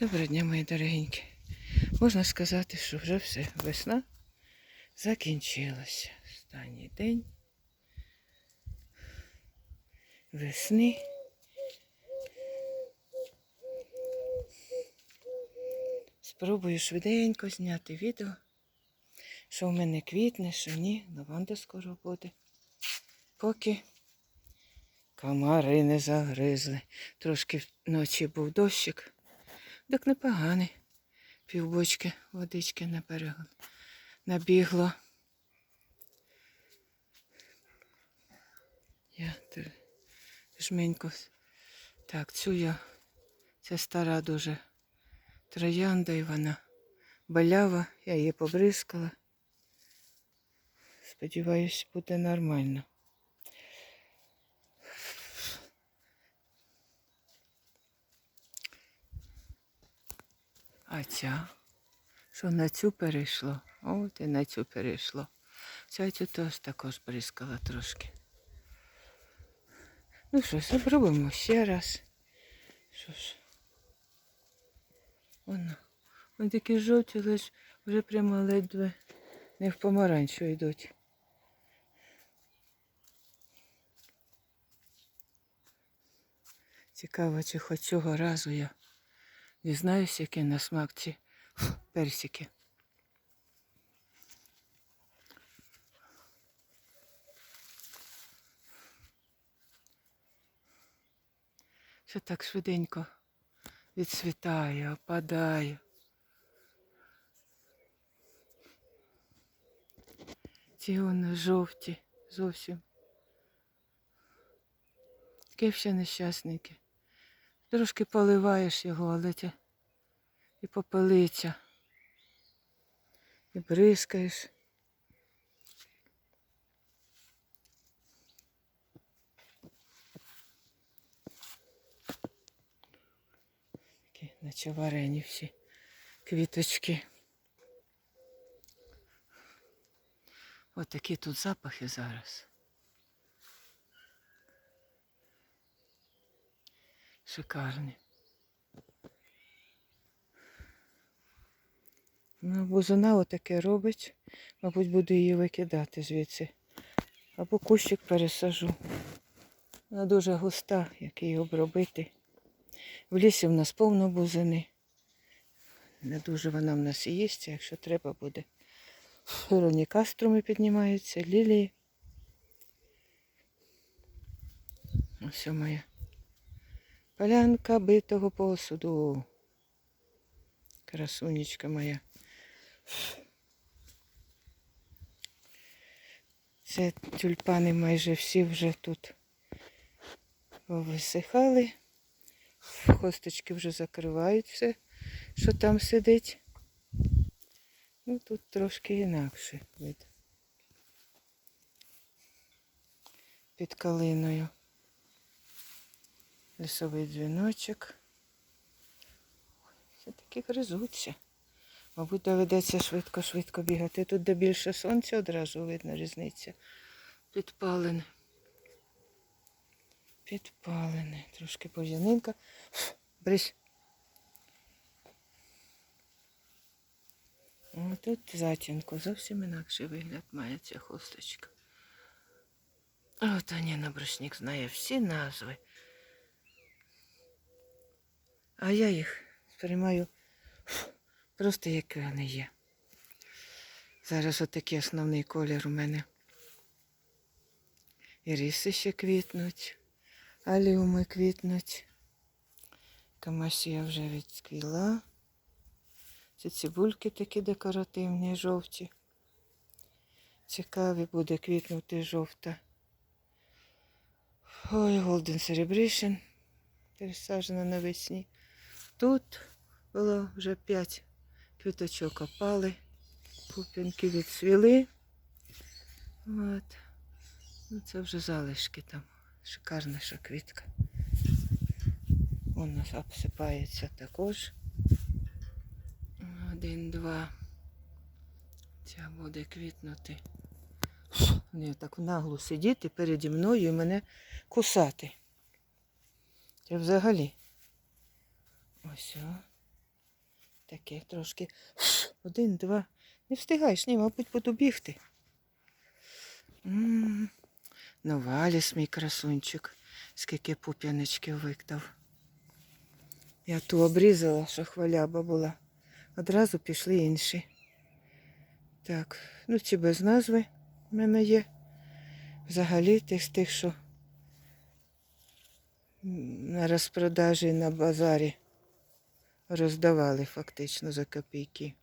Доброго дня, мої дорогенькі. Можна сказати, що вже все. Весна закінчилася. Останній день весни. Спробую швиденько зняти відео, що в мене квітне, що ні, лаванда скоро буде. Поки комари не загризли. Трошки вночі був дощик. Так непоганий. Півбочки водички наперегон. Набігло. Я жменько. Так, цю я. Це стара дуже троянда і вона болява, я її побризкала. Сподіваюсь, буде нормально. А ця, що на цю перейшло? От і на цю перейшло. Ця цю теж також бризкала трошки. Ну що, спробуємо ще раз. Що ж. Воно. Вони такі жовті, лиш вже прямо ледве не в помаранчу йдуть. Цікаво, чи хоч цього разу я дізнаюся, які на смак ці персики. Все так швиденько відцвітає, опадає. Ці вони жовті зовсім. Таке ще нещасненьке. Трошки поливаєш його, але це і попелиця. І бризкаєш. Такі, наче варені всі квіточки. Ось такі тут запахи зараз. Шикарні. Ну, бузина отаке робить. Мабуть, буду її викидати звідси. Або кущик пересажу. Вона дуже густа, як її обробити. В лісі в нас повно бузини. Не дуже вона в нас і їсть, якщо треба буде. Іроні каструми піднімаються, лілії. Ось моя. Полянка битого посуду. Красунечка моя. Це тюльпани майже всі вже тут висихали. Хосточки вже закривають все, що там сидить. Ну тут трошки інакше вид. Під калиною. Лісовий дзвіночок. Все таки гризуться. Мабуть, доведеться швидко-швидко бігати. Тут де більше сонця одразу видно різниця. Підпалене. Підпалене. Трошки пов'янинка. Брись. Тут затінку. Зовсім інакший вигляд має ця хусточка. От Аніна Брусник знає всі назви. А я їх сприймаю просто як вони є. Зараз отакий основний колір у мене. Іриси ще квітнуть, аліуми квітнуть. Камасія вже відквіла. Ці цибульки такі декоративні, жовті. Цікаві буде квітнути жовта. Ой, Голден Celebration. Пересаджена навесні. Тут було вже п'ять квіточок опали. Пупінки відсвіли. От. Ну, це вже залишки там. Шикарна ще квітка. Воно обсипається також. Один, два. Ця буде квітнути. Не так нагло сидіти переді мною і мене кусати. Це взагалі. Ось. Таке трошки. Один, два. Не встигаєш, ні, мабуть, буду бігти. Ну, Валіс, мій красунчик, скільки пуп'яничків викдав. Я ту обрізала, що хваляба була. Одразу пішли інші. Так, ну ці без назви в мене є. Взагалі тих з тих, що на розпродажі на базарі роздавали фактично за копійки.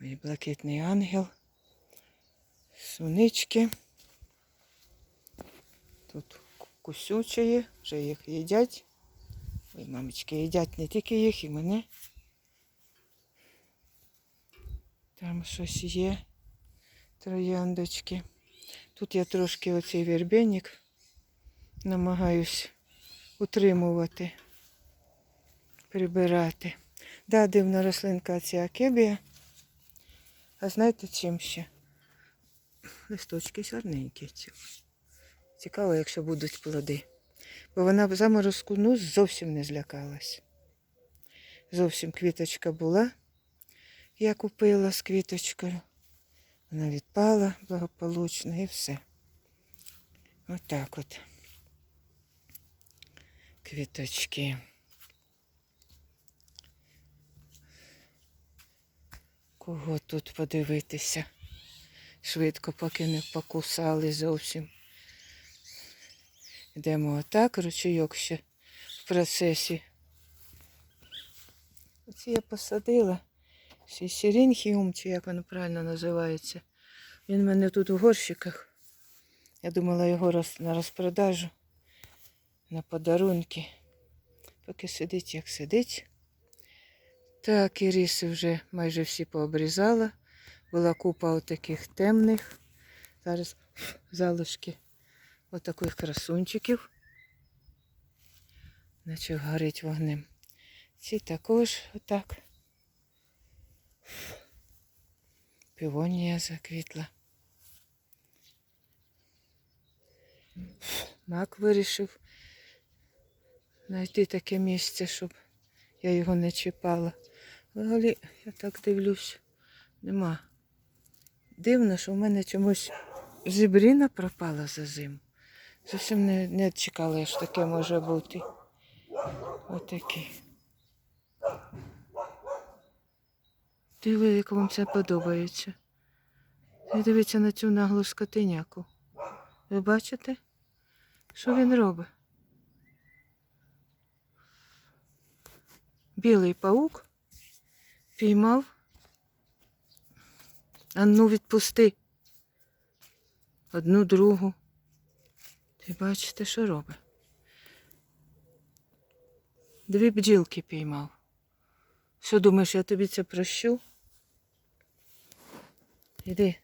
Мій блакитний ангел. Сунички. Тут ку- кусючі, вже їх їдять. Ой, мамочки, їдять не тільки їх, і мене. Там щось є. Трояндочки. Тут я трошки оцей вербенник намагаюсь утримувати, прибирати. Да, дивна рослинка ця акебія. А знаєте чим ще? Листочки гарненькі. ці. Цікаво, якщо будуть плоди. Бо вона б заморозку ну, зовсім не злякалась. Зовсім квіточка була. Я купила з квіточкою. Вона відпала благополучно і все. Отак от. Квіточки. Кого тут подивитися? Швидко, поки не покусали зовсім. Йдемо отак, ручейок ще в процесі. Оці я посадила. Сірінхіум, чи як воно правильно називається. Він в мене тут у горщиках. Я думала його роз- на розпродажу, на подарунки. Поки сидить, як сидить. Так, іриси вже майже всі пообрізала. Була купа отаких темних. Зараз залишки отаких красунчиків. Наче горить вогнем. Ці також отак. Півонія заквітла. Мак вирішив знайти таке місце, щоб я його не чіпала. Взагалі, я так дивлюсь, нема. Дивно, що в мене чомусь зібріна пропала за зиму. Зовсім не, не чекала, що таке може бути. Отакі. Диви, як вам це подобається. Ви дивіться на цю наглу скотиняку. Ви бачите, що він робить? Білий паук піймав. А ну відпусти. Одну другу. Ти бачите, що робить? Дві бджілки піймав. Що думаєш, я тобі це прощу? Іди.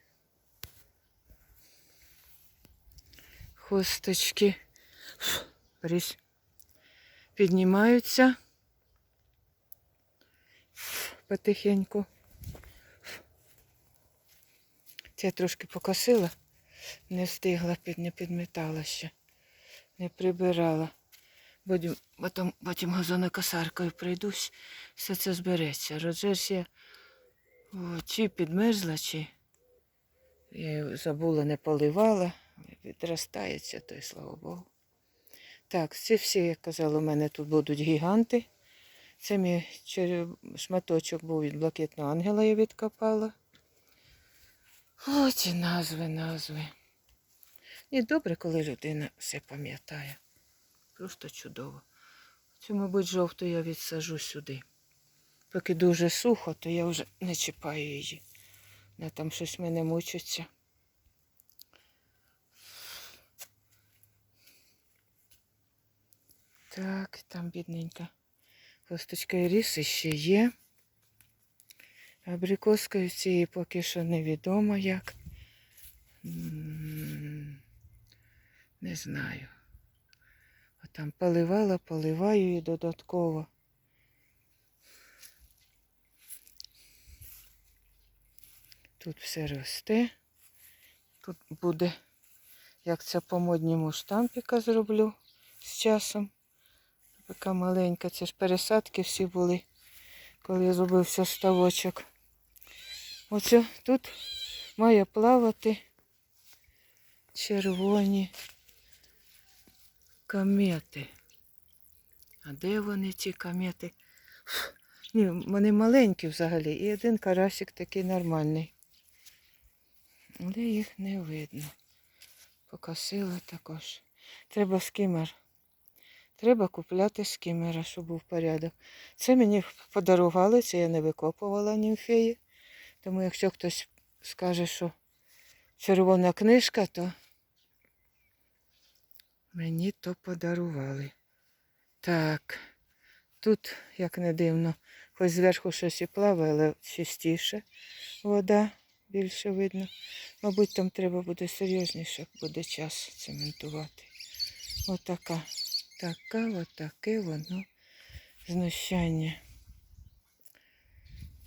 Хосточки. Борись. Піднімаються. Потихеньку. Це я трошки покосила, не встигла, не підмітала ще, не прибирала. Потім, потім, потім газонокосаркою прийдусь, все це збереться. Роджерсія чи підмерзла, чи я забула, не поливала. Відростається, то й слава Богу. Так, ці всі, як казала, у мене тут будуть гіганти. Це мій шматочок був від блакитного ангела, я відкопала. О, ці назви, назви. І добре, коли людина все пам'ятає. Просто чудово. Цю, мабуть, жовту я відсажу сюди. Поки дуже сухо, то я вже не чіпаю її. Вона там щось в мене мучиться. Так, там бідненька. Косточка іріси ще є. Абрикоскою цієї поки що невідомо як. Не знаю. Там поливала, поливаю її додатково. Тут все росте. Тут буде, як це по модньому штампіка зроблю з часом. Така маленька, це ж пересадки всі були, коли зробився ставочок. Оце тут має плавати червоні комети. А де вони ці комети? Ні, вони маленькі взагалі. І один карасик такий нормальний. Але їх не видно. Покосила також. Треба скімер. Треба купляти скімера, щоб був порядок. Це мені подарували, це я не викопувала німфеї. Тому якщо хтось скаже, що червона книжка, то мені то подарували. Так, тут, як не дивно, хоч зверху щось і плаває, але чистіше вода більше видно. Мабуть, там треба буде серйозніше, як буде час цементувати. Отака, така, отаке воно знущання.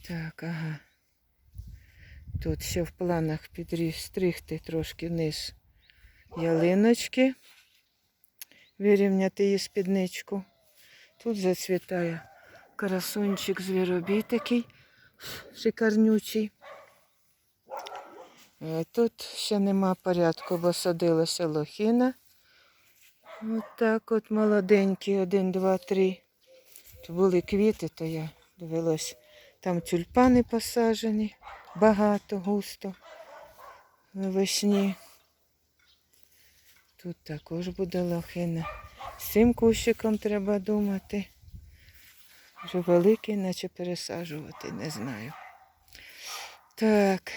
Так, ага. Тут ще в планах підстригти трошки вниз ялиночки, вирівняти її спідничку. Тут зацвітає красунчик звіробій такий шикарнючий. Е, Тут ще нема порядку, бо садилася лохіна. От так от молоденькі, один, два, три. Тут були квіти, то я дивилась. Там тюльпани посаджені, багато, густо навесні. Тут також буде лохина. З цим кущиком треба думати. Вже великий, наче пересаджувати, не знаю. Так.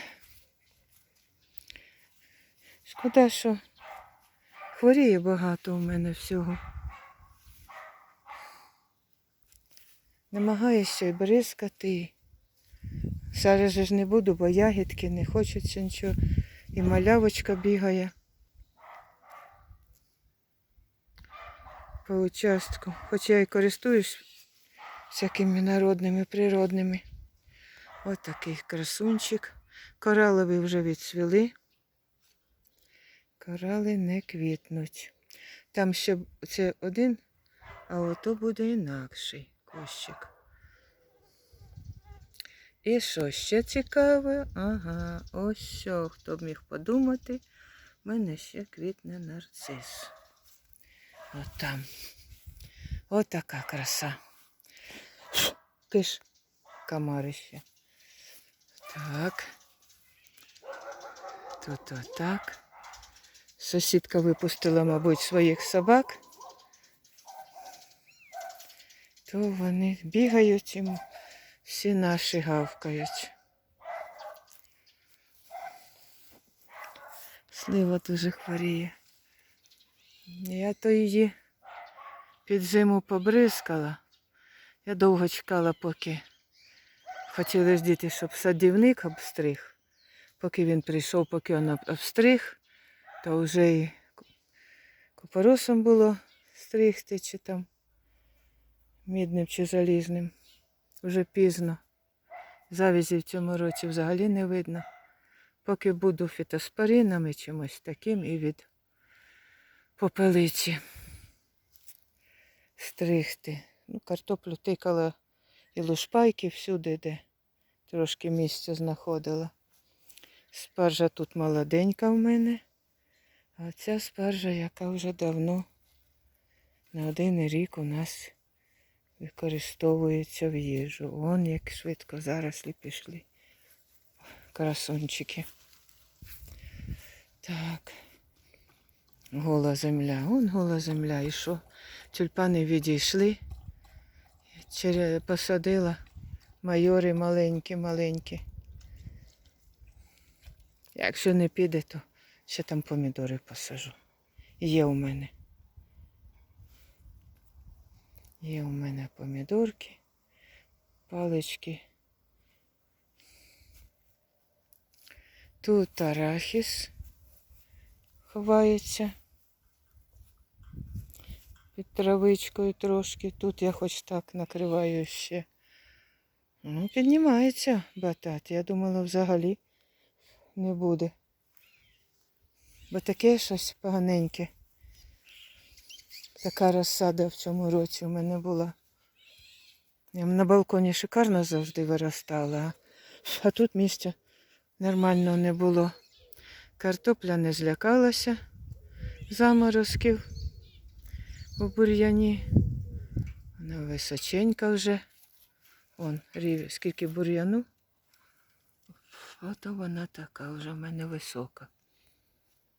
Шкода, що хворіє багато у мене всього. Намагаюся і бризкати. Зараз ж не буду, бо ягідки не хочеться нічого. І малявочка бігає. По участку. Хоч я і користуюсь всякими народними, природними. Ось такий красунчик. Коралові вже відцвіли. Корали не квітнуть. Там ще це один, а ото буде інакший кущик. І що ще цікаве? Ага, ось що, хто б міг подумати, в мене ще квітне нарцис. От там. От така краса. Киш, комарище. Так. Тут отак. Сусідка випустила, мабуть, своїх собак. То вони бігають і всі наші гавкають. Слива дуже хворіє. Я то її під зиму побризкала. Я довго чекала, поки хотіли діти, щоб садівник обстриг. Поки він прийшов, поки він обстриг, то вже і купоросом було стригти, чи там мідним чи залізним. Вже пізно. Завязі в цьому році взагалі не видно. Поки буду фітоспоринами чимось таким і від попелиці стригти. Ну, картоплю тикала і лушпайки всюди, де трошки місця знаходила. Спаржа тут молоденька в мене. А ця спаржа, яка вже давно на один рік у нас використовується в їжу. Вон як швидко зарослі пішли. Красунчики. Так. Гола земля. Вон гола земля. І що? Тюльпани відійшли. Посадила майори маленькі-маленькі. Якщо не піде, то ще там помідори посажу. Є у мене. Є у мене помідорки, палички. Тут арахіс ховається під травичкою трошки. Тут я хоч так накриваю ще. Ну, піднімається батат. Я думала, взагалі не буде. Бо таке щось поганеньке. Така розсада в цьому році у мене була. Я на балконі шикарно завжди виростала, а- тут місця нормально не було. Картопля не злякалася заморозків у бур'яні. Вона височенька вже. Вон, скільки бур'яну. Ото вона така вже в мене висока.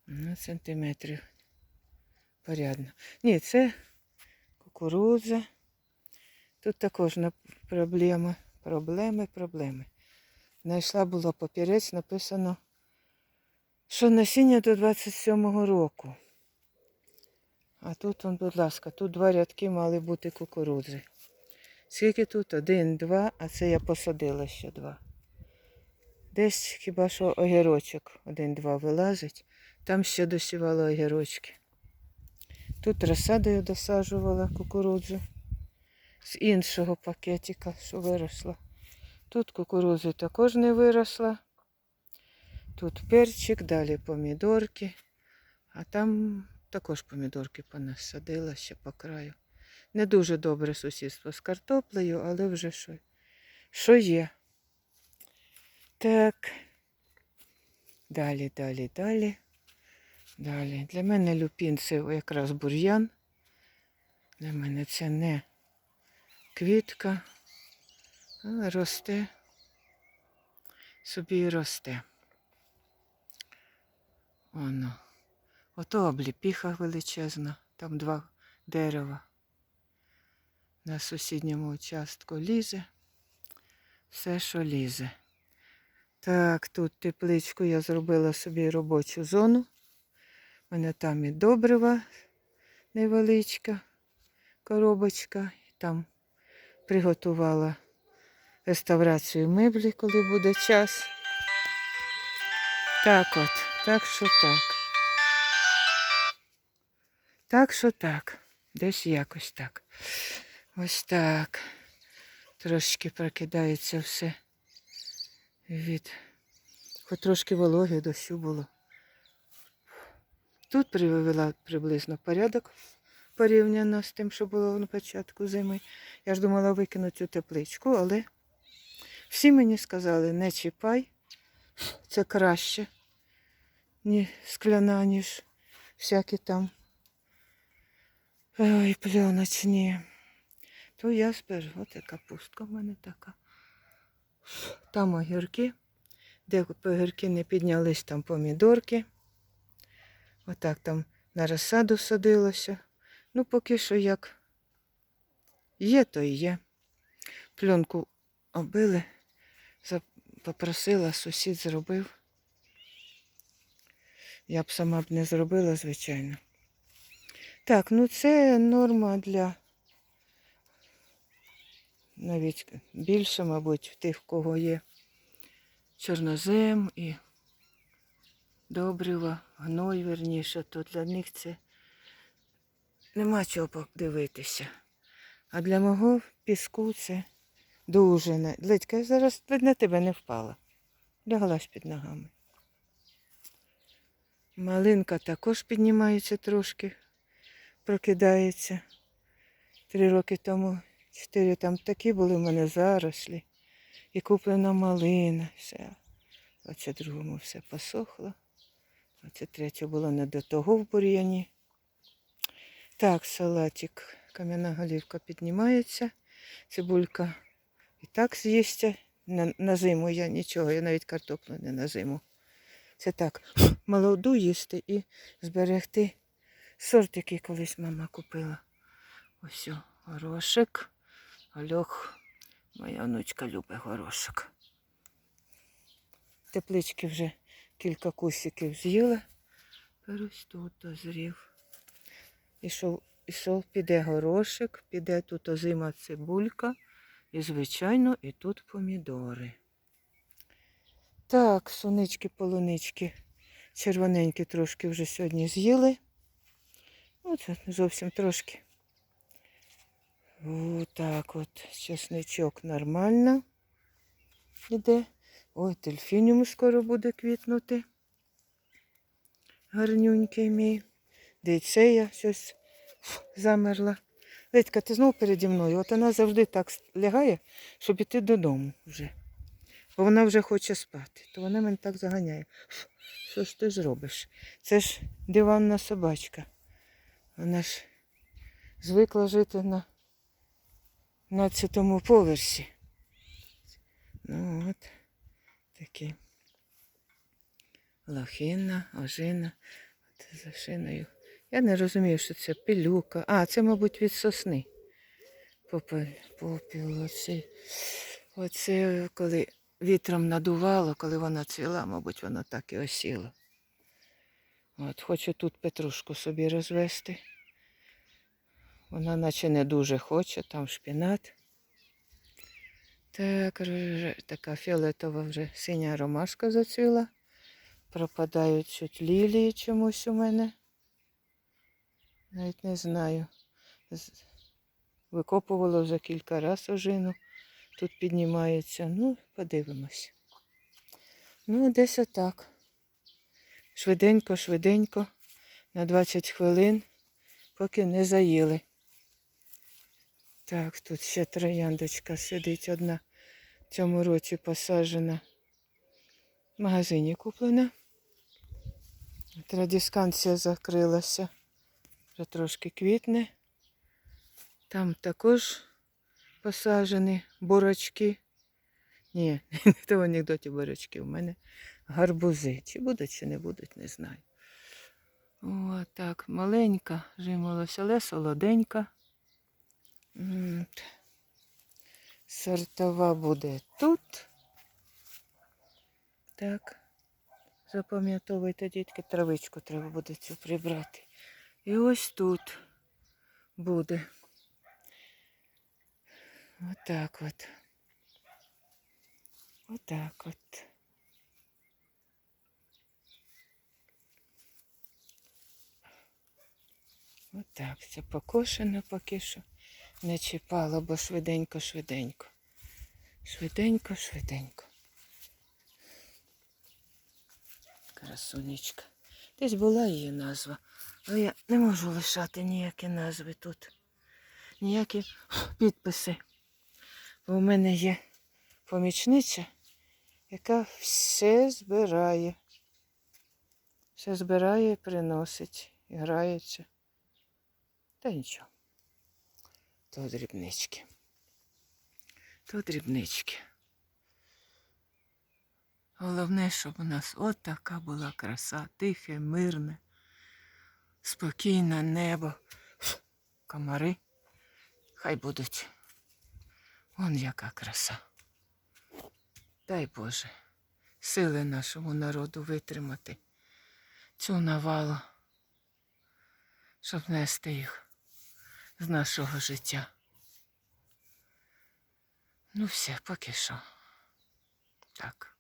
Ну, сантиметрів. Порядно. Ні, це кукурудза. Тут також на проблеми, проблеми, проблеми. Знайшла було папірець, написано, що насіння до 27-го року. А тут, он, будь ласка, тут два рядки мали бути кукурудзи. Скільки тут? Один, два, а це я посадила ще два. Десь хіба що огірочок один-два вилазить. Там ще досівала огірочки. Тут розсадою досаджувала кукурудзу з іншого пакетика, що виросла. Тут кукурудзи також не виросла. Тут перчик, далі помідорки, а там також помідорки понасадила ще по краю. Не дуже добре сусідство з картоплею, але вже що, що є. Так. Далі, далі, далі. Далі. Для мене люпін це якраз бур'ян. Для мене це не квітка, але росте. Собі і росте. Воно. Ото обліпіха величезна, там два дерева. На сусідньому участку лізе. Все, що лізе. Так, тут тепличку я зробила собі робочу зону. Мене там і добрива невеличка коробочка. Там приготувала реставрацію меблі, коли буде час. Так от, так що так. Так що так. Десь якось так. Ось так. Трошечки прокидається все від. Хоч трошки вологи дощу було. Тут привела приблизно порядок порівняно з тим, що було на початку зими. Я ж думала викинути цю тепличку, але всі мені сказали, не чіпай, це краще, ні скляна, ніж всякі там ой, пленочні. То я зберу. І капустка в мене така. Там огірки. Де огірки не піднялись, там помідорки. Отак там на розсаду садилося. Ну, поки що як є, то і є. Пленку обили, попросила, сусід зробив. Я б сама б не зробила, звичайно. Так, ну це норма для навіть більше, мабуть, тих, кого є чорнозем і добрива, гной верніше, то для них це нема чого подивитися. А для мого піску це дуже. Ледька, я зараз ледь на тебе не впала. Ляглась під ногами. Малинка також піднімається трошки, прокидається. Три роки тому, чотири там такі були в мене зарослі. І куплена малина. Все. У 22-му все посохло. 23 було не до того в бур'яні. Так, салатик. Кам'яна голівка піднімається. Цибулька і так з'їсться. На, на зиму я нічого, я навіть картоплю не на зиму. Це так, молоду їсти і зберегти сорт, який колись мама купила. Ось о, горошик. Ольох. Моя внучка любить горошок. Теплички вже кілька кусиків з'їла. Ось тут дозрів. Ішов, ішов, піде горошик, піде тут озима цибулька. І, звичайно, і тут помідори. Так, сонички, полунички, червоненькі трошки вже сьогодні з'їли. Оце зовсім трошки. Отак от. Чесничок нормально іде. Ой, дельфініум скоро буде квітнути. Гарнюнький мій. Дивіться, я щось замерла. Ледька, ти знов переді мною. От вона завжди так лягає, щоб іти додому вже. Бо вона вже хоче спати. То вона мене так заганяє. Що ж ти зробиш? Це ж диванна собачка. Вона ж звикла жити на 12 поверсі. Ну от такі. Лохина, ожина. От за шиною. Я не розумію, що це пилюка. А, це, мабуть, від сосни. Попел, попіл, оце, оце коли вітром надувало, коли вона цвіла, мабуть, воно так і осіло. От, хочу тут петрушку собі розвести. Вона наче не дуже хоче, там шпінат. Так, така фіолетова вже синя ромашка зацвіла. Пропадають чуть лілії чомусь у мене. Навіть не знаю. Викопувала вже кілька разів ожину. Тут піднімається. Ну, подивимось. Ну, десь отак. Швиденько, швиденько, на 20 хвилин, поки не заїли. Так, тут ще трояндочка сидить одна в цьому році посаджена. В магазині куплена. Традісканція закрилася. Вже трошки квітне. Там також посаджені бурочки. Ні, не то в анекдоті бурочки. У мене гарбузи. Чи будуть, чи не будуть, не знаю. О, так, маленька, жимолося, але солоденька. Сортова буде тут. Так. Запам'ятовуйте, дітки, травичку треба буде цю прибрати. І ось тут буде. Отак от. Отак от. Отак. Це покошено поки що. Не чіпало, бо швиденько, швиденько. Швиденько, швиденько. Красунечка. Десь була її назва. Але я не можу лишати ніякі назви тут. Ніякі підписи. Бо у мене є помічниця, яка все збирає. Все збирає приносить. Грається. Та нічого. То дрібнички. То дрібнички. Головне, щоб у нас от така була краса, тихе, мирне, спокійне небо. Комари хай будуть. Вон яка краса. Дай Боже, сили нашому народу витримати цю навалу, щоб нести їх з нашого життя. Ну все, поки що. Так.